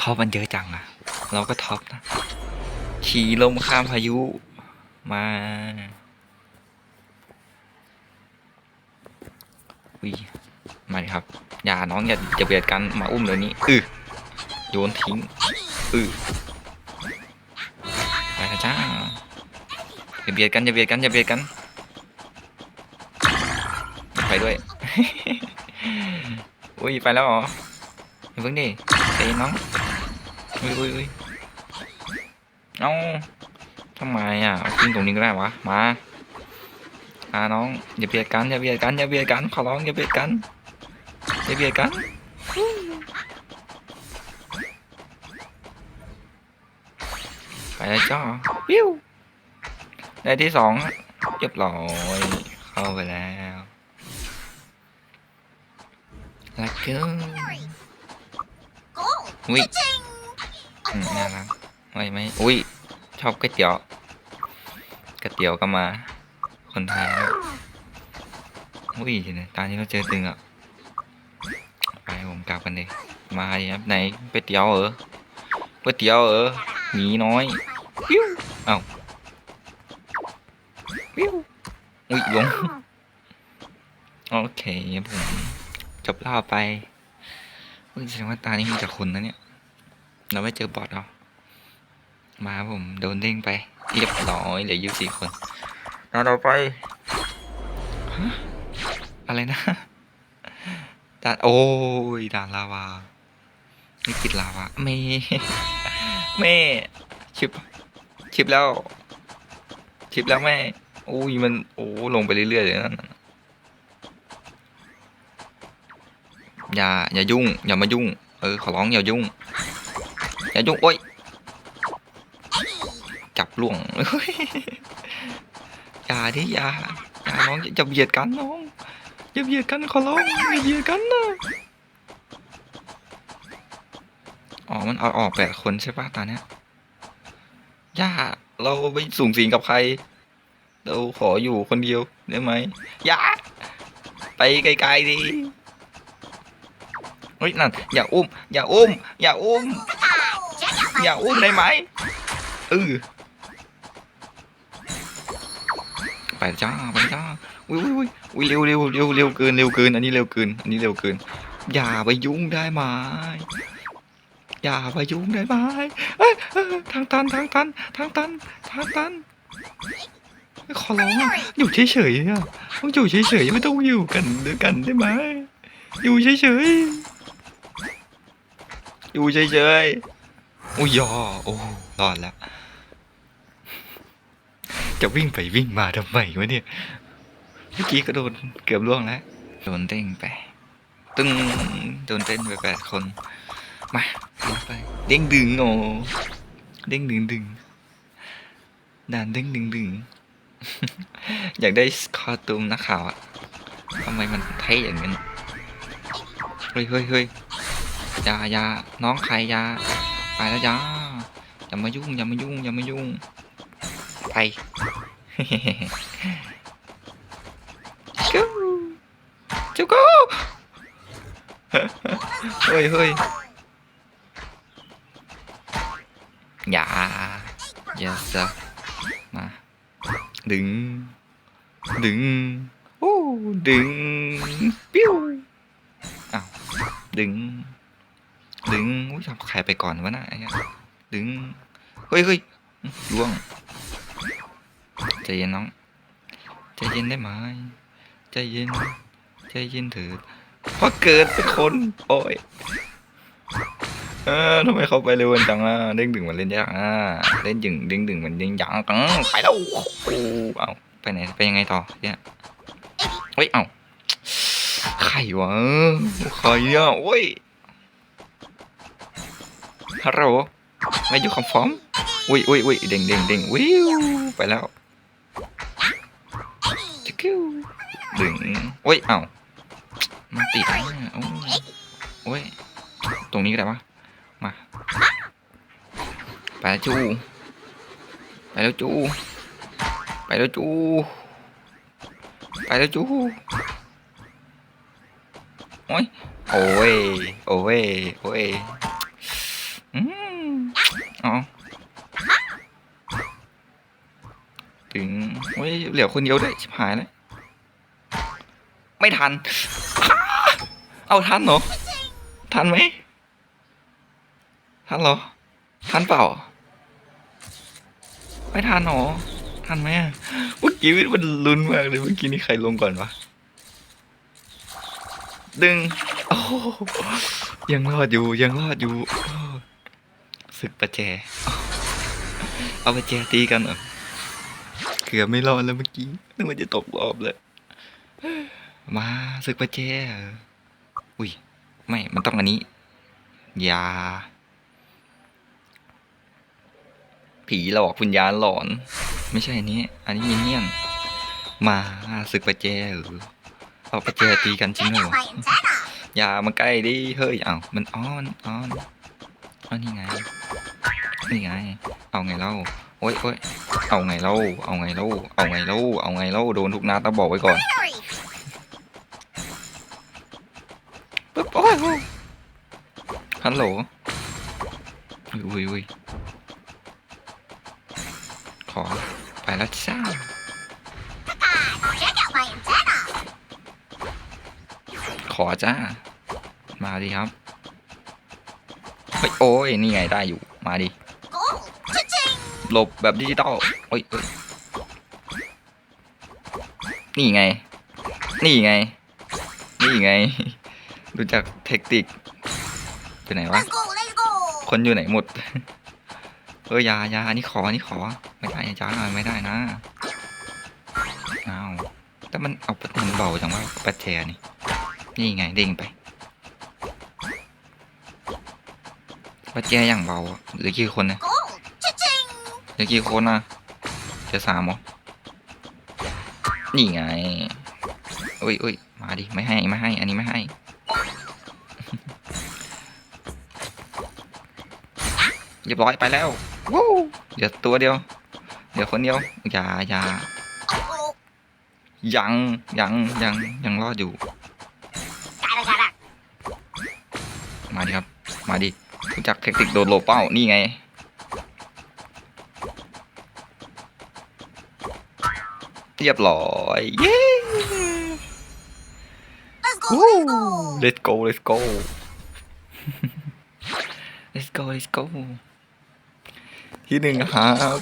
ท็อปมันเยอะจังอะเราก็ท็อปนะ ขี่ลมข้ามพายุมาอุ้ยมาดิครับ อย่าน้องอย่าจะเบียดกันมาอุ้มเลยนี้อือโยนทิ้งอือไปนะจ้าอย่าเบียดกันอย่าเบียดกันอย่าเบียดกัน ไปด้วย อุ้ยไปแล้วเหรอย่าเพิ่งดิ เอ้น้องอุ้ยอุ้ยอุ้ยเอ้าทำไมอะเอาขึ้นตรงนี้ก็ได้วะ มาอ่าน้องอย่าเบียดกันอย่าเบียดกันอย่าเบียดกันขอร้องอย่าเบียดกันอย่าเบียดกันไปแล้วจ้าวิวได้ที่สองเรียบร้อยเข้าไปแล้วแล้วก็อุ้ ยอืมน่ารักไม่ไหมอุ้ย ชอบก๋วยเตี๋ยวก๋วยเตี๋ยวก็มา คนไทยด้วอุ้ยเดี๋ยวนตอนนี้เราเจอตึงอะ ไปผมกลับกันเลย มาดิครับไหนก๋วยเตี๋ยวเหรอก๋วยเตี๋ยวเหรอหมีน้อยปิ้วเอ้าปิ้วอุ้ยลงโอเคผมจบรอบไปอุ้ยแสดงว่าตานี้มีแต่คนนะเนี่ย เราไม่เจอบอทเหรอมาผมโดนเด้งไปเรียบร้อยเหลือยี่สี่คนตาต่อไปอะไรนะด่านโอ้ยด่านลาวาไม่กิดลาวาเมแม่ชิบชิบแล้วชิบแล้วแม่โอ้ยมันโอ้ลงไปเรื่อยๆเลยนั่นอย่าอย่ายุ่ง อย่ามายุ่ง เออขอร้องอย่ายุ่ง อย่ายุ่งโอ้ยจับล่วงยอย่าดิอย่าอย่าน้องอย่าเบียดกันน้องอย่าเบียดกันขอร้องอย่าเบียดกันนะอ๋อ มันเอาออกแปดคนใช่ปะตอนเนี้ยย่า เราไม่สูงสิงกับใคร เราขออยู่คนเดียวได้ไหมย่า ไปไกลๆดิ เฮ้ยนั่นอย่าอุ้ม อย่าอุ้ม อย่าอุ้ม อย่าอุ้มได้ไหมเออไปจ้าไปจ้าอุ้ยอุ้ยอุ้ยเร็วเร็วเร็วเร็วเกินเร็วเกิน อันนี้เร็วเกิน อันนี้เร็วเกิน อย่าไปยุ่งได้ไหมอย่าไปยุ่งได้ไหมทางตันทางตันทางตันทางตันขอร้องอยู่เฉยๆอะต้องอยู่เฉยๆไม่ต้องอยู่กันด้วยกันได้ไหมอยู่เฉยๆอยู่เฉยๆ อุ้ยยอโอ้รอดแล้ว จะวิ่งไปวิ่งมาทำไมวะเนี่ยเมื่อกี้ก็โดนเกือบล่วงแล้วโดนเต้งไป ตึ้งโดนเต้นไปแปดคน มาไปเด้งดึงโอ้เด้งดึงดึงด่านเด้งดึงดึงอยากได้คอตูมนักข่าวอะทำไมมันเท่อย่างนั้นเฮ้ยเฮ้ยเฮ้ยยายาน้องใครยา ไปแล้วจ้าอย่ามายุ่งอย่ามายุ่งอย่ามายุ่งไปจูจูกูเฮ้ยเฮ้ยอย่าอย่าซะมาดึง ดึงโอ้ดึงปิ้วอ้าวดึง ดึงอุ้ยทำใครไปก่อนวะน่ะไอ้เหี้ยดึง เฮ้ยเฮ้ยล่วง ใจเย็นน้อง ใจเย็นได้ไหม ใจเย็น ใจเย็นเถิดเพราะเกิดเป็นคน โอ้ยเออทำไมเขาไปเร็วจังอะ เด้งดึงมันเล่นยากอะ เล่นดึงเด้งดึงมันยังยังตังไปแล้วเอาไปไหนไปยังไงต่อเนี่ยเฮ้ย เอาใครวะใครอะโอ้ย ฮัลโหลไม่อยู่คอมฟอร์มอุ้ยอุ้ยอุ้ยเด้งเด้งเด้งวิวไปแล้วจิคิวดึงอุ้ยเอ้ามันติดอะโอ้ยโอ้ยตรงนี้ก็ได้ปะมาไปแล้วจูไปแล้วจูไปแล้วจูไปแล้วจูโอ้ยโอ้ยโอ้ยโอ้ย อ๋อ ถึงเฮ้ยเหลือคนเดียวด้วยชิบหายแล้วไม่ทันอเอาทันเหรอ ทันไหม ทันเหรอ ทันเปล่า ไม่ทันเหรอ ทันไหมเมื่อกี้มันลุ้นมากเลยเมื่อกี้นี่ใครลงก่อนวะ ดึง โอ้ยังรอดอยู่ ยังรอดอยู่ ศึกประแจ เอาประแจตีกันเหรอเกือบไม่รอดแล้วเมื่อกี้นึกว่าจะตกรอบเลย มาศึกประแจเหรออุ้ย ไม่ มันต้องอันนี้ยา ผีหลอกวิญญาณหลอน ไม่ใช่อันนี้ อันนี้มินเนี่ยนมาศึกประแจเหรอเอาประแจตีกันจริงเหรออย่ามาใกล้ดิ เฮ้ย เอามันอ้อนอ้อนอ้อนนี่ไง นี่ไง เอาไงเล่าโอ๊ยโอ๊ยเอาไงเล่าเอาไงเล่าเอาไงเล่าเอาไงเล่าโดนทุกนัดต้องบอกไว้ก่อนปึ๊บโอ้ยโอ้ยฮัลโหลอุ้ยอุ้ยอุ้ยขอไปแล้วจ้าขอจ้า มาดิครับ โอ้ย นี่ไงได้อยู่ มาดิ หลบแบบดิจิตอลโอ้ยเอ้ยนี่ไง นี่ไง นี่ไงรู้จักเทคนิคไปไหนวะ คนอยู่ไหนหมด เออยายาอันนี้ขออันนี้ขอ ไม่ได้จ้าไม่ได้นะอ้าวแต่มันเอาปัดมันเบาจังว่าปัดแชร์นี่ นี่ไงเด้งไปปัดแชร์อย่างเบาอะเหรือกี่คนนะ เหรือกี่คนนะจะสามเหรอนี่ไงอุ้ยอุ้ยมาดิไม่ให้ไม่ให้ อันนี้ไม่ให้ เรียบร้อยไปแล้ววู้เดี๋ยวตัวเดียว เดี๋ยวคนเดียวอย่าอย่ายังยังยังยังรอดอยู่มาดิครับ มาดิรู้จักเทคนิคโดนโลเป้านี่ไง เรียบร้อยเย้ let's go let's go let's go let's go ที่หนึ่งครับ